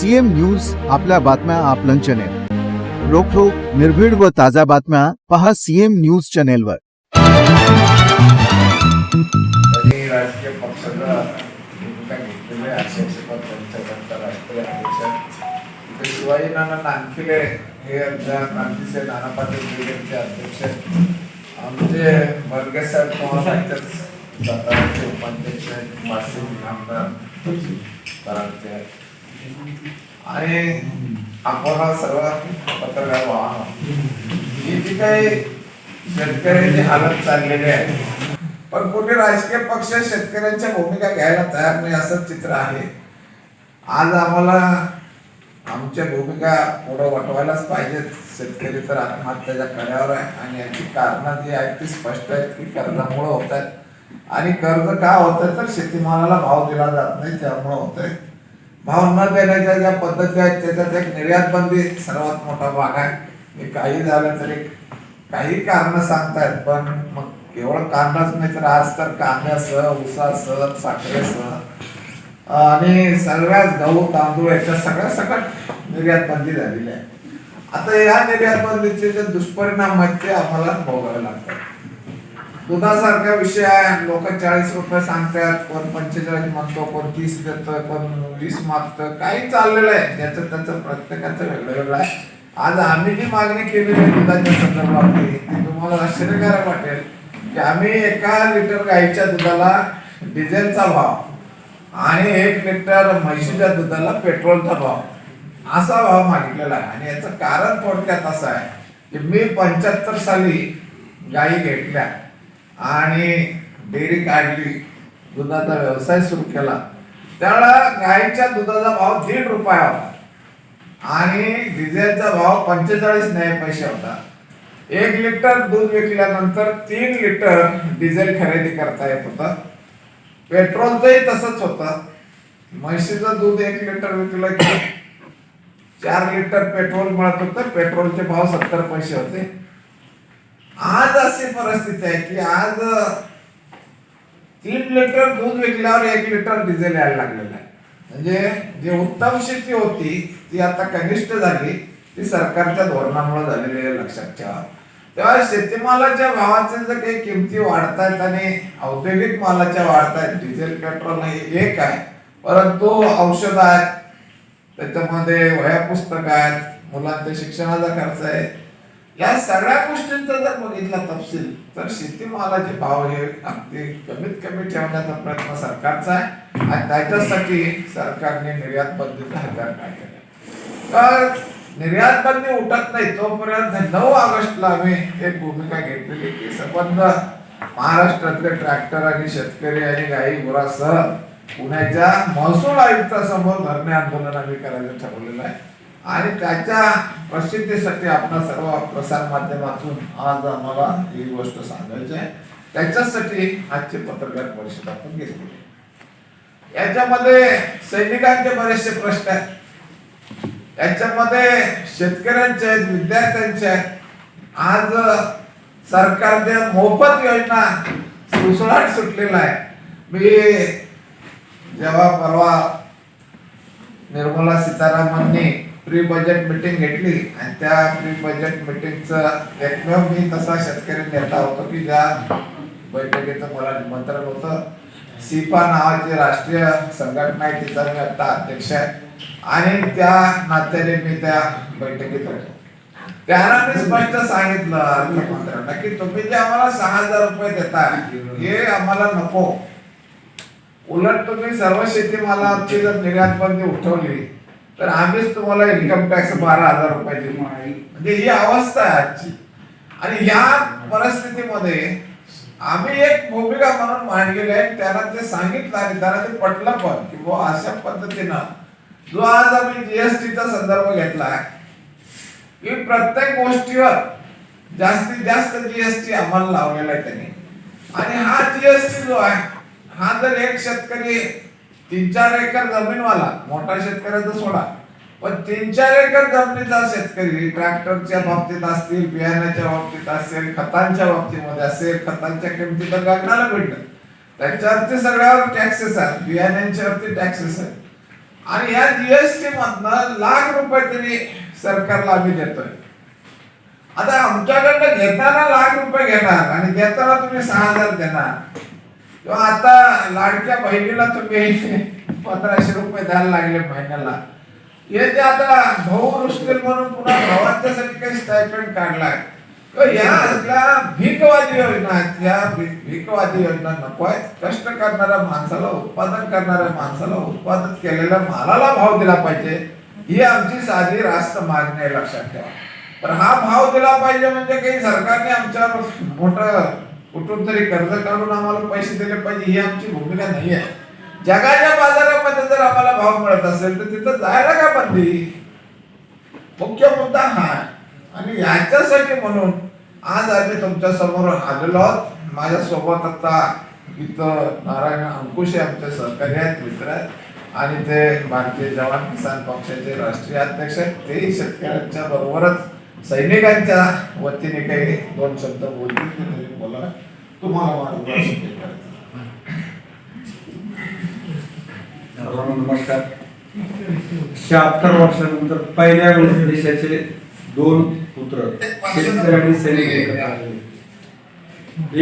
CM news आपल्या बातम्या आपलं चॅनेल रोखोक निर्भीड व ताज्या बातम्या पहा सीएम न्यूज चॅनेलवर राजकीय पक्षाचा शिवाजी नाना हे क्रांतीचे नाना पाटील ब्रिगेडचे अध्यक्ष. आमचे बर्गे साहेब पवारांचेच साताराचे उपाध्यक्ष आहेत. वाशिम आमदार. आणि आपण हा सर्व पत्रकार वाहन ही जी काही शेतकऱ्यांची हालत चाललेली आहे पण कुठे राजकीय पक्ष शेतकऱ्यांच्या भूमिका घ्यायला तयार नाही असं चित्र आहे. आज आम्हाला आमच्या भूमिका पुढं वटवायलाच पाहिजेत. शेतकरी तर आत्महत्याच्या कड्यावर आहे आणि याची कारणं जी आहेत ती स्पष्ट आहेत की कर्जामुळं होत आहेत. आणि कर्ज का होत आहे? तर शेतीमालाला भाव दिला जात नाही त्यामुळं होत आहे. भाव न देण्याच्या ज्या पद्धती आहेत त्याच्यात एक निर्यात बंदी सर्वात मोठा भाग आहे. हे काही झालं तरी काही कारण सांगतायत पण मग केवळ कारणच नाही तर आज तर कांद्यासह ऊसासह साखरेसह आणि सगळ्याच गहू तांदूळ याच्या सगळ्या सकट निर्यात बंदी झालेली आहे. आता या निर्यात बंदीचे जे दुष्परिणाम आहेत ते आम्हाला भोगावे लागतात. दुधासारखा विषय आहे लोक चाळीस रुपये सांगतात कोण पंचेचाळीस म्हणतो कोण तीस देतोय कोण वीस मागतं काही चाललेलं आहे. त्याचं त्याचं प्रत्येकाचं वेगळं वेगळं आहे. आज आम्ही जी मागणी केलेली आहे दुधाच्या संदर्भात ती तुम्हाला आश्चर्यकारक वाटेल की आम्ही एका लिटर गाईच्या दुधाला डिझेलचा भाव आणि एक लिटर म्हशीच्या दुधाला पेट्रोलचा भाव असा भाव मागितलेला आहे. आणि याचं कारण थोडक्यात असं आहे की मी पंच्याहत्तर साली गायी घेतल्या. आणि डेअरी काढली दुधाचा व्यवसाय सुरू केला. त्यावेळा गाईच्या दुधाचा भाव दीड रुपया होता. आणि डिझेलचा भाव पंचेचाळीस न्याय पैसे होता. एक लिटर दूध विकल्यानंतर तीन लिटर डिझेल खरेदी करता येत होतं. पेट्रोलचंही तसंच होतं. म्हशीचं दूध एक लिटर विकलं की चार लिटर पेट्रोल मिळत होतं. पेट्रोलचे भाव सत्तर पैसे होते. आज अशी परिस्थिती आहे की आज तीन लिटर दूध विकल्यावर एक लिटर डिझेल यायला लागलेलं आहे. म्हणजे जी उत्तम शेती होती ती आता कनिष्ठ झाली ती सरकारच्या धोरणामुळे झालेली आहे लक्षात ठेवा. तेव्हा शेतीमालाच्या भावाचे जर काही किमती वाढतायत आणि औद्योगिक मालाच्या वाढतायत डिझेल पेट्रोल हे एक आहे परंतु औषध आहेत त्याच्यामध्ये वह्या पुस्तक आहेत मुलांच्या शिक्षणाचा खर्च आहे या सगळ्या गोष्टींचा जर बघितला तपशील तर शेतीमालाचे भाव हे अगदी कमीत कमी ठेवण्याचा प्रयत्न सरकारचा आहे. आणि त्याच्यासाठी सरकारने निर्यात बंदीचा हजार काढलेला तर निर्यात बंदी उठत नाही तोपर्यंत नऊ ऑगस्टला आम्ही एक भूमिका घेतलेली की संबंध महाराष्ट्रातले ट्रॅक्टर आणि शेतकरी आणि गाई गुरासह पुण्याच्या महसूल आयुक्तासमोर धरणे आंदोलन आम्ही करायचं ठरवलेलं आहे. आणि त्याच्या प्रसिद्धीसाठी आपण सर्व प्रसार माध्यमातून आज आम्हाला ही गोष्ट सांगायची आहे. त्याच्यासाठी आजची पत्रकार परिषद आपण घेतली. याच्यामध्ये सैनिकांचे बरेचसे प्रश्न आहेत. याच्यामध्ये शेतकऱ्यांचे आहेत विद्यार्थ्यांचे आहेत. आज सरकारने मोफत योजना सुसळाट सुटलेला आहे. मी जेव्हा परवा निर्मला सीतारामननी प्री बजेट मीटिंग घेतली आणि त्या प्री बजेट मीटिंगचं एकमेव मी तसा शेतकरी नेता होतो की ज्या बैठकीचं मला निमंत्रण होतं. सिपा नावाची राष्ट्रीय संघटना आहे तिचा मी आता अध्यक्ष आहे. आणि त्या नात्याने मी त्या बैठकीत होतो. त्यांना मी स्पष्ट सांगितलं अर्थमंत्र्यांना की तुम्ही जे आम्हाला सहा हजार रुपये देता हे आम्हाला नको. उलट तुम्ही सर्व शेतीमालाची जर निर्यात बंदी उठवली तर आम्हीच तुम्हाला इन्कम टॅक्स बारा हजार रुपये देऊ म्हणजे ही अवस्था आहे आजची. आणि या परिस्थितीमध्ये आम्ही एक भूमिका म्हणून मांडलेली आहे. त्यांना ते सांगितलं आणि त्यांना ते पटलं पण की बुवा अशा पद्धतीनं जो आज आम्ही जीएसटीचा संदर्भ घेतला की प्रत्येक गोष्टीवर जास्तीत जास्त जीएसटी आम्हाला लावलेला आहे त्यांनी. आणि हा जीएसटी जो आहे हा जर एक शेतकरी तीन चार एकर जमीनवाला मोठा शेतकऱ्याचा सोडा. पण तीन चार एकर जमिनीचा शेतकरी ट्रॅक्टरच्या बाबतीत असतील बियाण्याच्या बाबतीत असेल खतांच्या बाबतीमध्ये असेल खतांच्या किमती तर गगनाला भेटत त्याच्यावरती सगळ्यावर टॅक्सेस आहेत बियाण्यांच्यावरती टॅक्सेस आहेत. आणि या जीएसटी मधनं लाख रुपये तरी सरकारला आम्ही देतोय. आता आमच्याकडनं घेताना लाख रुपये घेणार आणि देताना तुम्ही सहा हजार देणार. किंवा आता लाडक्या बहिणीला तुम्ही पंधराशे रुपये द्यायला लागले महिन्याला. हे ते आता भाऊ रुसतील म्हणून पुन्हा भावांच्यासाठी काही स्टायपेंड काढलाय या असल्या भीकवादी योजना आहेत. या भीकवादी योजना नको आहेत. कष्ट करणाऱ्या माणसाला उत्पादन करणाऱ्या माणसाला उत्पादन केलेल्या मालाला भाव दिला पाहिजे. ही आमची साधी रास्त मागणी आहे लक्षात ठेवा. पण हा भाव दिला पाहिजे म्हणजे काही सरकारने आमच्यावर मोठं कुठून तरी कर्ज काढून आम्हाला पैसे दिले पाहिजे ही आमची भूमिका नाही आहे. जगाच्या बाजारामध्ये जर आम्हाला भाव मिळत असेल तर तिथं जायला का बंदी? मुख्य मुद्दा हा आणि याच्यासाठी म्हणून आज आम्ही तुमच्यासमोर आलेलो आहोत. माझ्या सोबत आता इथं नारायण अंकुश आमचे सहकारी आहेत मित्र आहेत. आणि ते भारतीय जवान किसान पक्षाचे राष्ट्रीय अध्यक्ष आहेत. तेही शेतकऱ्यांच्या बरोबरच सैनिकांच्या वतीने काही दोन शब्द बोलतील बोला तुम्हाला सर्वांना नमस्कार. शहात्तर वर्षानंतर पहिल्या वेळेस देशाचे दोन पुत्र शेतकरी आणि सैनिक एकत्र आले.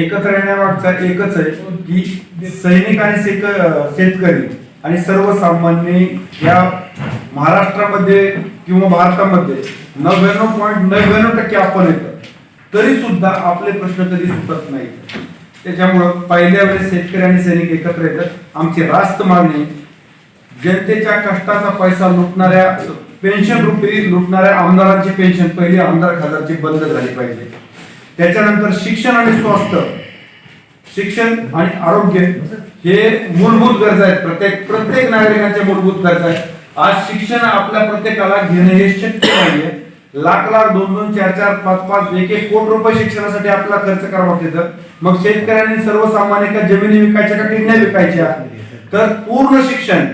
एकत्र येण्यामागचा एकच आहे की सैनिक आणि शेतकरी आणि सर्वसामान्य या महाराष्ट्रामध्ये किंवा भारतामध्ये नव्याण्णव पॉईंट नव्याण्णव टक्के आपण येतो तरी सुद्धा आपले प्रश्न कधी सुटत नाहीत. त्याच्यामुळं पहिल्या वेळेस शेतकरी आणि सैनिक एकत्र येतात. आमची रास्त मागणी जनतेच्या कष्टाचा पैसा लुटणाऱ्या पेन्शन रुपी लुटणाऱ्या आमदारांची पेन्शन पहिली आमदार खासदारची बंद झाली पाहिजे. त्याच्यानंतर शिक्षण आणि स्वास्थ्य शिक्षण आणि आरोग्य हे मूलभूत गरजा आहेत. प्रत्येक प्रत्येक नागरिकांच्या मूलभूत गरजा आहेत. आज शिक्षण आपल्या प्रत्येकाला घेणं हे शक्य नाहीये. लाख लाख दोन दोन चार चार पाच पाच एक एक कोटी रुपये शिक्षणासाठी आपला खर्च करावा लागते. मग शेतकऱ्यांनी सर्वसामान्य का जमिनी विकायच्या का किडण्या विकायच्या? तर पूर्ण शिक्षण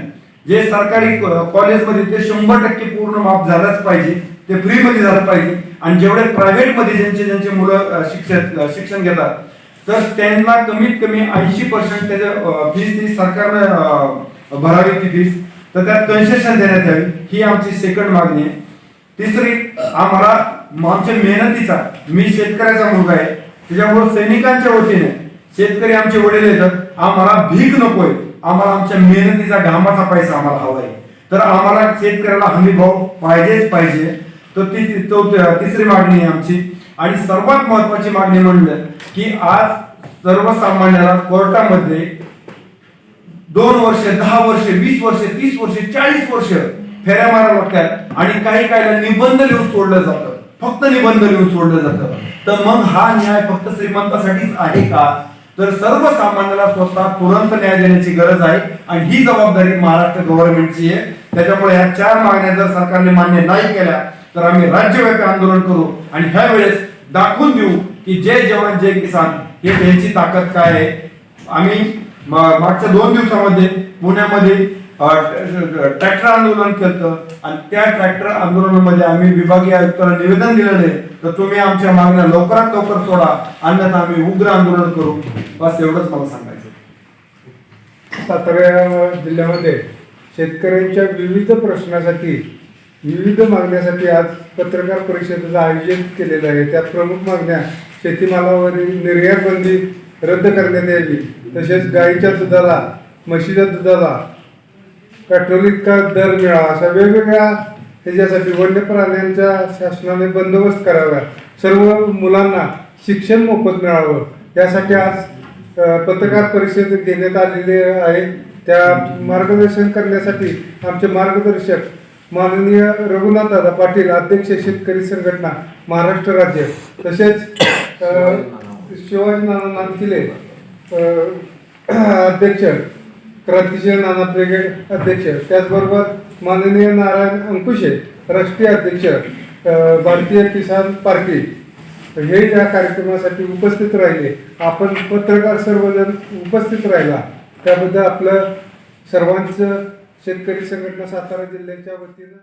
जे सरकारी कॉलेजमध्ये ते शंभर टक्के पूर्ण माफ झालंच पाहिजे. ते फ्री मध्ये झालं पाहिजे. आणि जेवढे प्रायव्हेटमध्ये ज्यांचे ज्यांचे मुलं शिक्षण शिक्षण घेतात तर त्यांना कमीत कमी ऐंशी पर्सेंट त्याच्या फीस ती सरकारनं भरावी ती फीस तर त्यात कन्सेशन देण्यात यावी. ही आमची सेकंड मागणी आहे. तिसरी आम्हाला आमच्या मेहनतीचा मी शेतकऱ्याचा मुलगा आहे. त्याच्यामुळे सैनिकांच्या वतीने शेतकरी आमचे वडील येतात. आम्हाला भीक नकोय. आम्हाला आमच्या मेहनतीचा घामाचा पैसा आम्हाला हवा आहे. तर आम्हाला शेतकऱ्याला हमी भाव पाहिजेच पाहिजे. तर ती ती- तिसरी मागणी आहे आमची. आणि सर्वात महत्वाची मागणी म्हणलं की आज सर्वसामान्याला कोर्टामध्ये दोन वर्ष दहा वर्ष वीस वर्ष तीस वर्ष चाळीस वर्ष फेऱ्या माराव्या लागतात. आणि काही काहीला निबंध लिहून सोडलं जातं. फक्त निबंध लिहून सोडलं जातं. तर मग हा न्याय फक्त श्रीमंतासाठीच आहे का? तर सर्वसामान्याला स्वतः तुरंत न्याय देण्याची गरज आहे. आणि ही जबाबदारी महाराष्ट्र गव्हर्नमेंटची आहे. त्याच्यामुळे ह्या चार मागण्या जर सरकारने मान्य नाही केल्या तर आम्ही राज्यव्यापी आंदोलन करू. आणि ह्या वेळेस दाखवून देऊ की जय जवान जय किसान. हे त्यांची ताकद काय आहे? आम्ही मागच्या दोन दिवसामध्ये पुण्यामध्ये ट्रॅक्टर आंदोलन केलं आणि त्या ट्रॅक्टर आंदोलनामध्ये आम्ही विभागीय आयुक्तांना निवेदन दिलेलं आहे तर तुम्ही आमच्या मागण्या लवकरात लवकर सोडा. अन्यथा आम्ही उग्र आंदोलन करू. बस एवढंच मला सांगायचं सातारा जिल्ह्यामध्ये शेतकऱ्यांच्या विविध प्रश्नासाठी विविध मागण्यासाठी आज पत्रकार परिषदेचं आयोजन केलेलं आहे. त्यात प्रमुख मागण्या शेतीमालावरील निर्यात बंदी रद्द करण्यात यावी. तसेच गाईच्या दुधाला म्हशीच्या दुधाला पेट्रोल इतका दर मिळावा. अशा वेगवेगळ्या ह्याच्यासाठी वन्य प्राण्यांच्या शासनाने बंदोबस्त करावा. सर्व मुलांना शिक्षण मोफत मिळावं. यासाठी आज पत्रकार परिषद घेण्यात आलेली आहे. त्या मार्गदर्शन करण्यासाठी आमचे मार्गदर्शक माननीय रघुनाथ दादा पाटील अध्यक्ष शेतकरी संघटना महाराष्ट्र राज्य. तसेच शिवाजी नाना नानकिले अध्यक्ष क्रांतिशील नाना ब्रिगेड अध्यक्ष. त्याचबरोबर माननीय नारायण अंकुशे राष्ट्रीय अध्यक्ष भारतीय किसान पार्टी. हे या कार्यक्रमासाठी उपस्थित राहिले. आपण पत्रकार सर्वजण उपस्थित राहिला. त्याबद्दल आपलं सर्वांचं शेतकरी संघटना सातारा जिल्ह्याच्या वतीनं